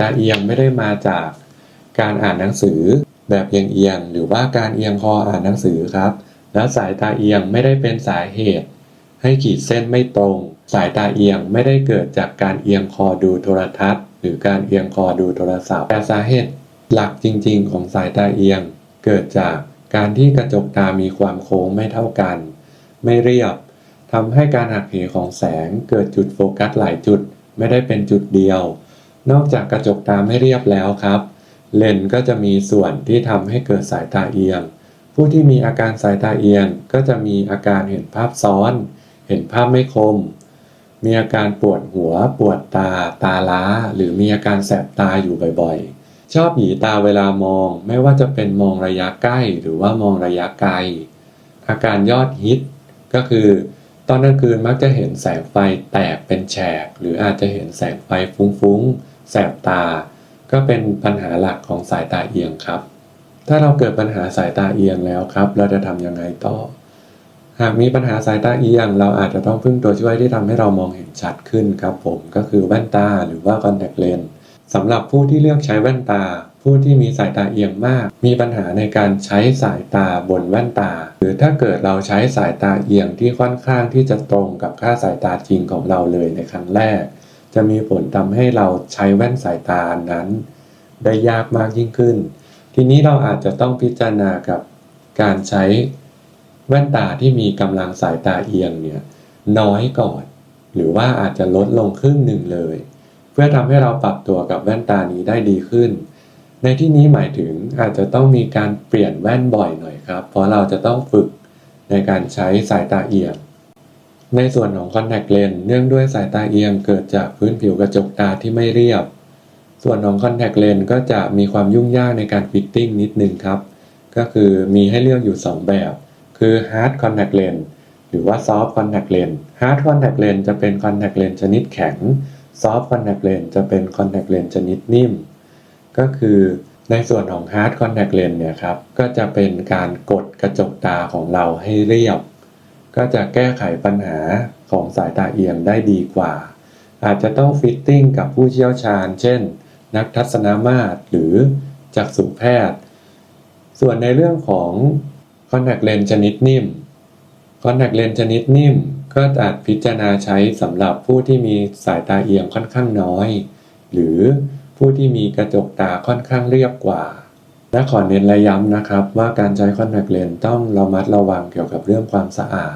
ตาเอียงไม่ได้มาจากการอ่านหนังสือแบบเอียงๆหรือว่าการเอียงคออ่านหนังสือครับ แล้วสายตาเอียงไม่ได้เป็นสาเหตุ ให้ขีดเส้นไม่ตรง สายตาเอียงไม่ได้เกิดจากการเอียงคอดูโทรทัศน์ หรือการเอียงคอดูโทรศัพท์ แต่สาเหตุหลักจริง ๆ ของสายตาเอียง เกิดจากการที่กระจกตามีความโค้งไม่เท่ากัน ไม่เรียบทำให้การหักเหของแสงเกิดจุดโฟกัสหลายจุด ไม่ได้เป็นจุดเดียว นอกจากกระจกตาไม่เรียบแล้วครับ เลนก็จะมีส่วนที่ทำให้เกิดสายตาเอียง ผู้ที่มีอาการสายตาเอียงก็จะมีอาการเห็นภาพซ้อน เห็นภาพไม่คม มีอาการปวดหัว ปวดตา ตาล้า หรือมีอาการแสบตาอยู่บ่อยๆ ชอบหยีตาเวลามอง ไม่ว่าจะเป็นมองระยะใกล้หรือว่ามองระยะไกล อาการยอดฮิตก็คือตอนกลางคืนมักจะเห็นแสงไฟแตกเป็นแฉก หรืออาจจะเห็นแสงไฟฟุ้งๆ แสบตา ก็เป็นปัญหาหลักของสายตาเอียงครับ ถ้าเราเกิดปัญหาสายตาเอียงแล้วครับ เราจะทำยังไงต่อ หากมีปัญหาสายตาเอียง เราอาจจะต้องพึ่งตัวช่วยที่ทำให้เรามองเห็นชัดขึ้นครับผมก็คือแว่นตาหรือว่า contact lens สำหรับผู้ที่เลือกใช้แว่นตา ผู้ที่มีสายตาเอียงมาก มีปัญหาในการใช้สายตาบนแว่นตา หรือถ้าเกิดเราใช้สายตาเอียงที่ค่อนข้างที่จะตรงกับค่าสายตาจริงของเราเลยในครั้งแรก จะมีผลทำให้เราใช้แว่นสายตานั้น ได้ยากมากยิ่งขึ้น ทีนี้เราอาจจะต้องพิจารณากับการใช้แว่นตาที่มีกำลังสายตาเอียงเนี่ยน้อยก่อน หรือว่าอาจจะลดลงครึ่งหนึ่งเลย เพื่อทำให้เราปรับตัวกับแว่นตานี้ได้ดีขึ้น ในที่นี้หมายถึงอาจจะต้องมีการเปลี่ยนแว่นบ่อยหน่อยครับ เพราะเราจะต้องฝึกในการใช้สายตาเอียง ในส่วนของ contact lens เนื่องด้วยสายตาเอียงเกิดจากพื้นผิวกระจกตาที่ไม่เรียบ ส่วนของ contact lens ก็จะมีความยุ่งยากในการฟิตติ้งนิดนึงครับ ก็คือมีให้เลือกอยู่ 2 แบบ คือ hard contact lens หรือว่า soft contact lens hard contact lens จะเป็น contact lens ชนิดแข็ง soft contact lens จะเป็น contact lens ชนิดนิ่ม ก็คือในส่วนของ hard contact lens เนี่ยครับก็จะเป็นการกดกระจกตาของเราให้เรียบ ก็จะแก้ไขปัญหาของสายตาเอียงได้ดีกว่า อาจจะต้องฟิตติ้งกับผู้เชี่ยวชาญ เช่น นักทัศนมาตรหรือจักษุแพทย์ ส่วนในเรื่องของ contact lens ชนิดนิ่ม contact lens ชนิดนิ่ม ก็อาจพิจารณาใช้สำหรับผู้ที่มีสายตาเอียงค่อนข้างน้อย หรือผู้ที่มีกระจกตาค่อนข้างเรียบกว่าและขอเน้นและย้ำนะครับ ว่าการใช้ contact lens ต้องระมัดระวังเกี่ยวกับเรื่องความสะอาด